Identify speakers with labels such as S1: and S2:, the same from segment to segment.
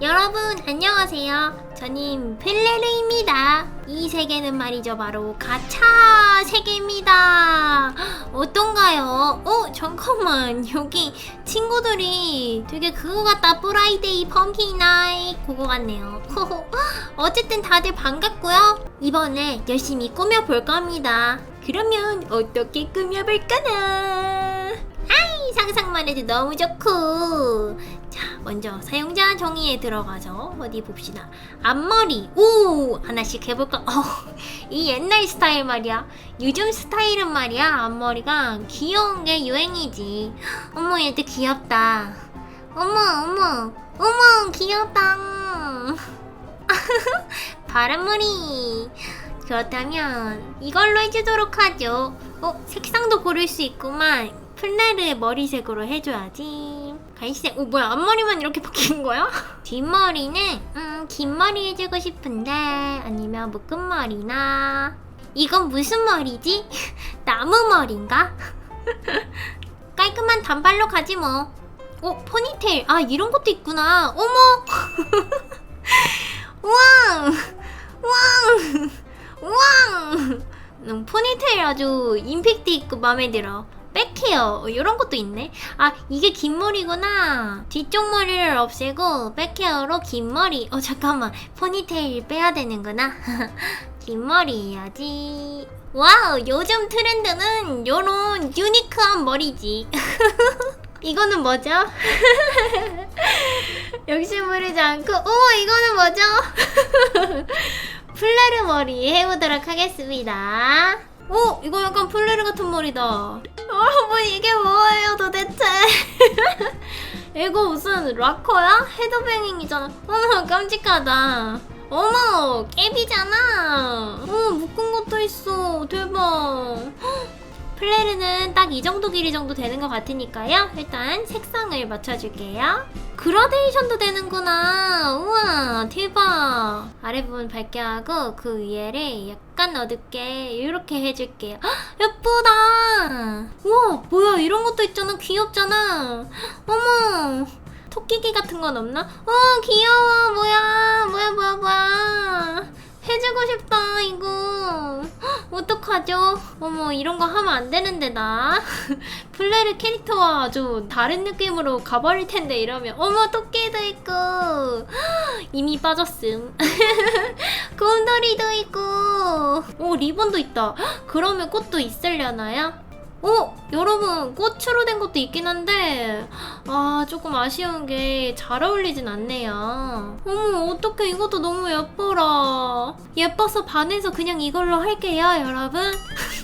S1: 여러분 안녕하세요. 저는 펠레르입니다. 이 세계는 말이죠 바로 가차 세계입니다. 어떤가요? 어 잠깐만 여기 친구들이 되게 그거 같다 프라이데이 펌킨 나이 그거 같네요. 어쨌든 다들 반갑고요. 이번에 열심히 꾸며볼 겁니다. 그러면 어떻게 꾸며볼까나? 아이 상상만 해도 너무 좋고 자 먼저 사용자 정의에 들어가서 어디 봅시다. 앞머리 오 하나씩 해볼까? 어, 이 옛날 스타일 말이야. 요즘 스타일은 말이야. 앞머리가 귀여운 게 유행이지. 어머 얘들 귀엽다. 어머 어머 어머 귀엽다. 바람머리. 그렇다면 이걸로 해주도록 하죠. 어 색상도 고를 수 있구만. 플레르 머리색으로 해줘야지 갈색 오 뭐야 앞머리만 이렇게 바뀐 거야? 뒷머리는 음 긴 머리 해주고 싶은데 아니면 묶음머리나 이건 무슨 머리지? 나무 머리인가? 깔끔한 단발로 가지 뭐 어? 포니테일 아 이런 것도 있구나 어머 우왕 우왕 우왕 음, 포니테일 아주 임팩트 있고 마음에 들어 백헤어 이런 것도 있네. 아 이게 긴 머리구나. 뒤쪽 머리를 없애고 백헤어로 긴 머리. 어 잠깐만. 포니테일 빼야 되는구나. 긴 머리 해야지. 와우 요즘 트렌드는 요런 유니크한 머리지. 이거는 뭐죠? 욕심 부리지 않고. 어머 이거는 뭐죠? 플레르 머리 해보도록 하겠습니다 오 이거 약간 플레르 같은 머리다. 여러분 이게 뭐예요 도대체? 이거 무슨 락커야? 헤드뱅잉이잖아. 어머 깜찍하다. 어머 깨비잖아. 어 묶은 것도 있어. 대박 플레르는 딱 이 정도 길이 정도 되는 것 같으니까요. 일단 색상을 맞춰줄게요. 그라데이션도 되는구나. 우와 대박. 아래 부분 밝게 하고 그 위에를 약간 어둡게 이렇게 해줄게요. 헉, 예쁘다. 우와 뭐야 이런 것도 있잖아. 귀엽잖아. 어머 토끼기 같은 건 없나? 어 귀여워. 뭐야 뭐야 뭐야 뭐야 해주고 싶다 이거. 헉, 어떡하죠? 어머 이런 거 하면 안 되는데 나. 플레르 캐릭터와 아주 다른 느낌으로 가버릴 텐데 이러면. 어머 토끼도 있고. 헉, 이미 빠졌음. 곰돌이도 있고. 오 리본도 있다. 헉, 그러면 꽃도 있으려나요? 어? 여러분 꽃으로 된 것도 있긴 한데 아 조금 아쉬운 게 잘 어울리진 않네요. 어머 어떡해. 이것도 너무 예뻐라. 예뻐서 반해서 그냥 이걸로 할게요 여러분.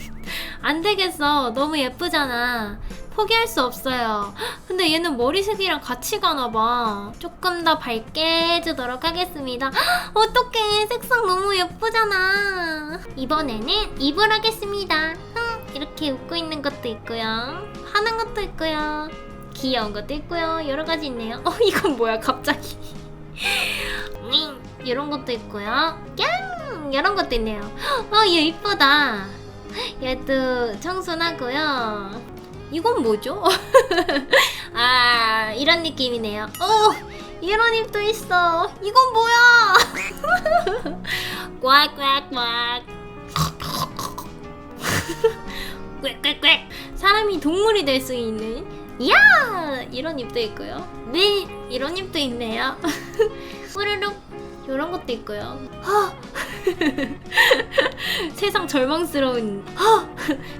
S1: 안 되겠어. 너무 예쁘잖아. 포기할 수 없어요. 근데 얘는 머리색이랑 같이 가나봐. 조금 더 밝게 해주도록 하겠습니다. 어떡해. 색상 너무 예쁘잖아. 이번에는 입을 하겠습니다 이렇게 웃고 있는 것도 있고요. 하는 것도 있고요. 귀여운 것도 있고요. 여러 가지 있네요. 어, 이건 뭐야, 갑자기. 음, 이런 것도 있고요. 꺄! 이런 것도 있네요. 어, 얘 이쁘다. 얘도 청순하고요. 이건 뭐죠? 아, 이런 느낌이네요. 어, 이런 입도 있어. 이건 뭐야? 꽉꽉꽉. 꽥꽥꽥 사람이 동물이 될 수 있는 이야! 이런 입도 있고요. 네! 이런 입도 있네요. 우르륵 이런 것도 있고요. 허! 세상 절망스러운 허!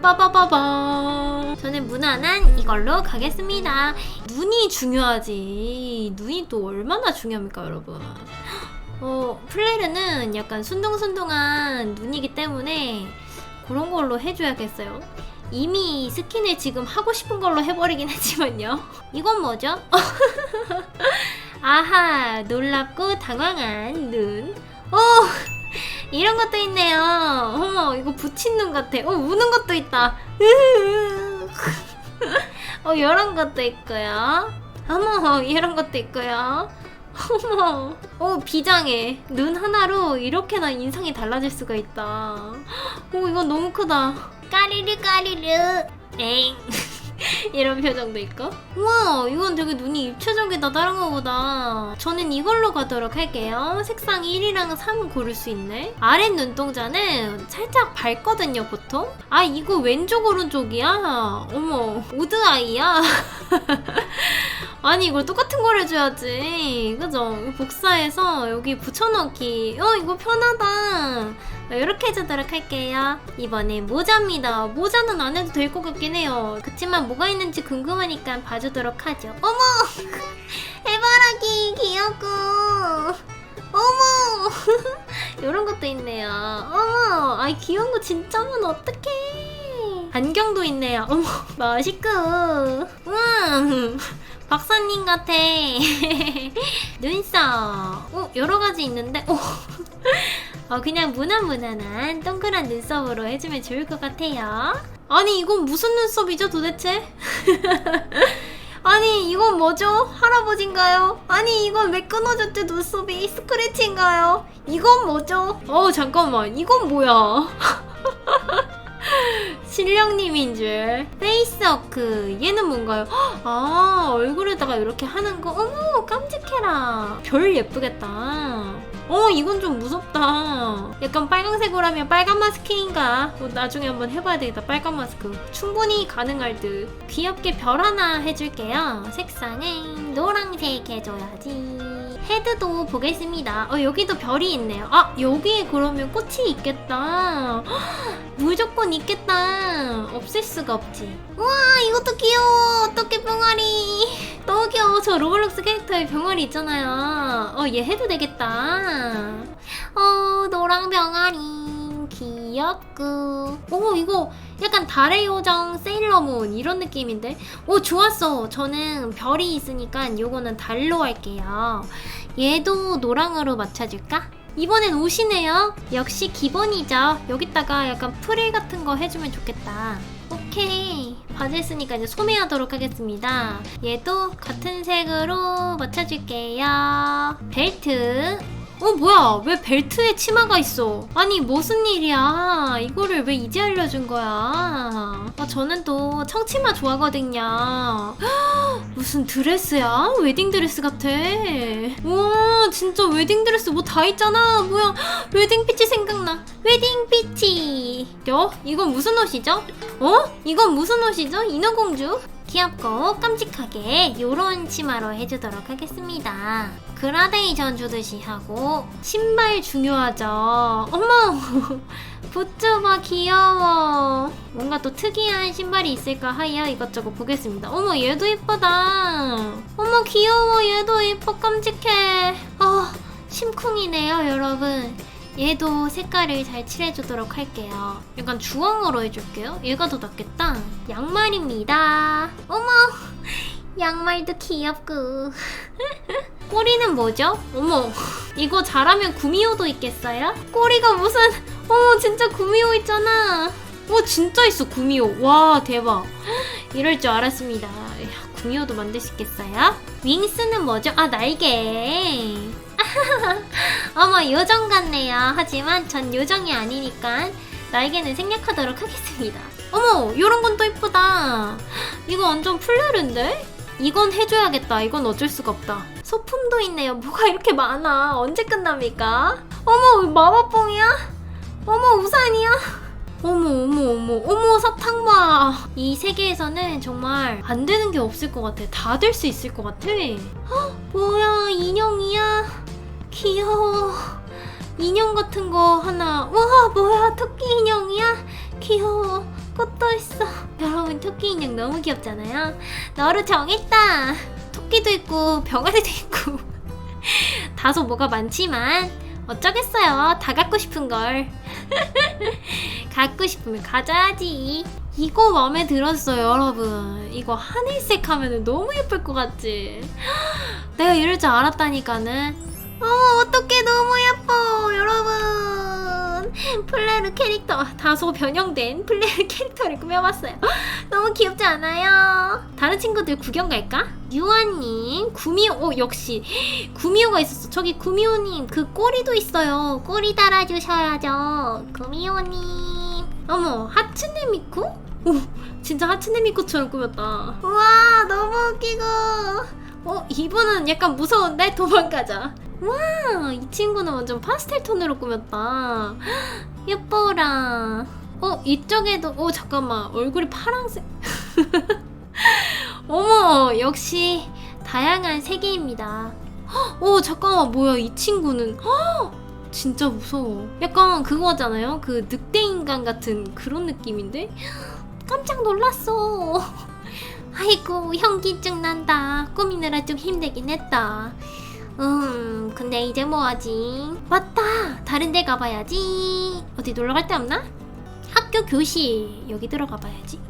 S1: 빠바바바. 저는 무난한 이걸로 가겠습니다. 눈이 중요하지. 눈이 또 얼마나 중요합니까 여러분? 어 플레르는 약간 순둥순둥한 눈이기 때문에 그런 걸로 해줘야겠어요. 이미 스킨을 지금 하고 싶은 걸로 해버리긴 했지만요. 이건 뭐죠? 아하, 놀랍고 당황한 눈. 오! 이런 것도 있네요. 어머, 이거 붙인 눈 같아. 어, 우는 것도 있다. 어, 이런 것도 있고요. 어머, 이런 것도 있고요. 어머, 어 비장해. 눈 하나로 이렇게나 인상이 달라질 수가 있다. 오 이건 너무 크다. 까리르 까리르. 엥. 이런 표정도 있고. 우와, 이건 되게 눈이 입체적이다, 다른 거보다. 저는 이걸로 가도록 할게요. 색상 1이랑 3 고를 수 있네. 아랫 눈동자는 살짝 밝거든요, 보통. 아, 이거 왼쪽, 오른쪽이야? 어머, 오드아이야? 아니, 이걸 똑같은 걸 해줘야지. 그죠? 복사해서 여기 붙여넣기. 어, 이거 편하다. 이렇게 해주도록 할게요. 이번에 모자입니다. 모자는 안 해도 될 것 같긴 해요. 그치만 뭐가 있는지 궁금하니까 봐주도록 하죠. 어머! 해바라기 귀엽고 어머! 이런 것도 있네요. 어머! 아이 귀여운 거 진짜 많아. 어떡해. 안경도 있네요. 어머, 멋있고. 우와! 박사님 같아. 눈썹. 어, 여러 가지 있는데, 어. 어, 그냥 무난무난한 동그란 눈썹으로 해주면 좋을 것 같아요. 아니, 이건 무슨 눈썹이죠, 도대체? 아니, 이건 뭐죠? 할아버지인가요? 아니, 이건 왜 끊어졌지, 눈썹이? 스크래치인가요? 이건 뭐죠? 어, 잠깐만. 이건 뭐야? 신령님인 줄. 페이스워크. 얘는 뭔가요? 아, 얼굴에다가 이렇게 하는 거. 어머, 깜찍해라. 별 예쁘겠다. 어, 이건 좀 무섭다. 약간 빨강색으로 하면 빨간 마스크인가? 뭐 나중에 한번 해봐야 되겠다. 빨간 마스크. 충분히 가능할 듯. 귀엽게 별 하나 해줄게요. 색상은 노란색 해줘야지. 헤드도 보겠습니다. 어, 여기도 별이 있네요. 아, 여기에 그러면 꽃이 있겠다. 헉, 무조건 있겠다. 없앨 수가 없지. 우와, 이것도 귀여워. 어떻게 병아리. 너무 귀여워. 저 로블록스 캐릭터의 병아리 있잖아요. 어, 얘 해도 되겠다. 어, 노랑 병아리. 귀엽고. 오, 이거 약간 달의 요정 세일러문 이런 느낌인데? 오, 좋았어. 저는 별이 있으니까 요거는 달로 할게요. 얘도 노랑으로 맞춰줄까? 이번엔 옷이네요. 역시 기본이죠. 여기다가 약간 프릴 같은 거 해주면 좋겠다. 오케이. 바지 쓰니까 이제 소매하도록 하겠습니다. 얘도 같은 색으로 맞춰줄게요. 벨트. 어 뭐야. 왜 벨트에 치마가 있어? 아니 무슨 일이야? 이거를 왜 이제 알려준 거야? 아 저는 또 청치마 좋아하거든요. 헉, 무슨 드레스야? 웨딩 드레스 같아. 우와 진짜 웨딩 드레스 뭐 다 있잖아. 뭐야. 헉, 웨딩 피치 생각나. 웨딩 피치. 여 이건 무슨 옷이죠? 어? 이건 무슨 옷이죠? 인어공주 귀엽고 깜찍하게 요런 치마로 해주도록 하겠습니다. 그라데이션 주듯이 하고 신발 중요하죠. 어머! 굿즈바 귀여워. 뭔가 또 특이한 신발이 있을까 하여 이것저것 보겠습니다. 어머 얘도 예쁘다. 어머 귀여워 얘도 예뻐 깜찍해. 아 심쿵이네요 여러분. 얘도 색깔을 잘 칠해주도록 할게요. 약간 주황으로 해줄게요. 얘가 더 낫겠다. 양말입니다. 어머! 양말도 귀엽고. 꼬리는 뭐죠? 어머, 이거 잘하면 구미호도 있겠어요? 꼬리가 무슨, 어머, 진짜 구미호 있잖아. 오, 진짜 있어, 구미호. 와, 대박. 이럴 줄 알았습니다. 야, 구미호도 만들 수 있겠어요? 윙스는 뭐죠? 아, 날개. 어머 요정 같네요. 하지만 전 요정이 아니니까 날개는 생략하도록 하겠습니다. 어머 요런 건 또 이쁘다. 이거 완전 플레르인데? 이건 해줘야겠다. 이건 어쩔 수가 없다. 소품도 있네요. 뭐가 이렇게 많아. 언제 끝납니까? 어머 마법봉이야? 어머 우산이야? 어머 어머 어머 어머 사탕바 이 세계에서는 정말 안 되는 게 없을 것 같아 다 될 수 있을 것 같아 헉, 뭐야 인형이야 귀여워. 인형 같은 거 하나. 와, 뭐야, 토끼 인형이야? 귀여워. 꽃도 있어. 여러분, 토끼 인형 너무 귀엽잖아요? 너로 정했다. 토끼도 있고, 병아리도 있고. 다소 뭐가 많지만, 어쩌겠어요. 다 갖고 싶은 걸. 갖고 싶으면 가져야지. 이거 마음에 들었어요, 여러분. 이거 하늘색 하면 너무 예쁠 것 같지? 내가 이럴 줄 알았다니까는. 어, 어떡해, 너무 예뻐, 여러분. 플레르 캐릭터, 다소 변형된 플레르 캐릭터를 꾸며봤어요. 너무 귀엽지 않아요? 다른 친구들 구경 갈까? 유아님, 구미호, 오, 역시. 구미호가 있었어. 저기 구미호님, 그 꼬리도 있어요. 꼬리 달아주셔야죠. 구미호님. 어머, 하츠네 미쿠? 오, 진짜 하츠네미코처럼 꾸몄다. 우와, 너무 웃기고. 어, 이분은 약간 무서운데? 도망가자. 와, 이 친구는 완전 파스텔 톤으로 꾸몄다. 예뻐라. 어, 이쪽에도, 어, 잠깐만. 얼굴이 파랑색. 어머, 역시 다양한 세계입니다. 헉, 어, 잠깐만, 뭐야, 이 친구는. 헉, 진짜 무서워. 약간 그거잖아요? 그 늑대 인간 같은 그런 느낌인데? 깜짝 놀랐어. 아이고, 현기증 난다. 꾸미느라 좀 힘들긴 했다. 음, 근데 이제 뭐하지? 맞다! 다른 데 가봐야지. 어디 놀러 갈 데 없나? 학교 교실. 여기 들어가 봐야지.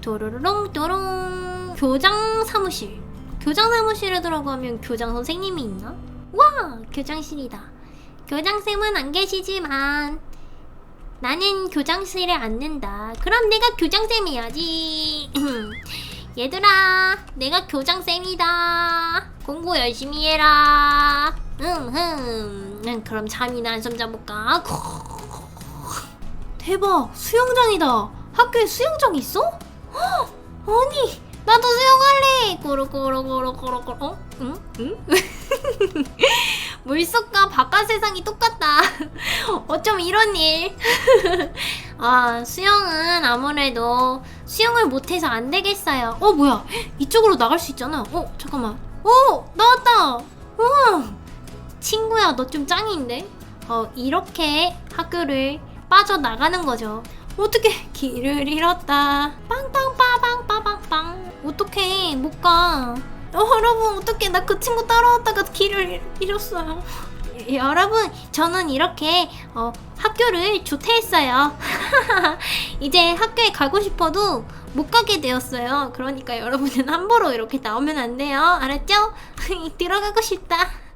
S1: 도로로롱 도롱. 교장 사무실. 교장 사무실에 들어가면 교장 선생님이 있나? 와! 교장실이다. 교장쌤은 안 계시지만 나는 교장실에 앉는다. 그럼 내가 교장쌤이야지. 얘들아, 내가 교장쌤이다. 공부 열심히 해라. 응, 응. 응, 그럼 잠이나 한숨 자볼까? 대박, 수영장이다. 학교에 수영장 있어? 헉, 아니, 나도 수영할래. 꼬르꼬르꼬르꼬르꼬르. 어? 응? 응? 물속과 바깥 세상이 똑같다. 어쩜 이런 일. 아, 수영은 아무래도 수영을 못해서 안 되겠어요. 어, 뭐야. 이쪽으로 나갈 수 있잖아. 어, 잠깐만. 어, 나왔다. 우와. 친구야, 너 좀 짱인데? 어, 이렇게 학교를 빠져나가는 거죠. 어떻게 길을 잃었다. 빵빵 빠방 빠방빵. 어떻게 못 가. 어, 여러분, 어떻게 나 그 친구 따라왔다가 길을 잃- 잃었어요. 예, 여러분, 저는 이렇게 어, 학교를 조퇴했어요. 이제 학교에 가고 싶어도 못 가게 되었어요. 그러니까 여러분은 함부로 이렇게 나오면 안 돼요. 알았죠? 들어가고 싶다.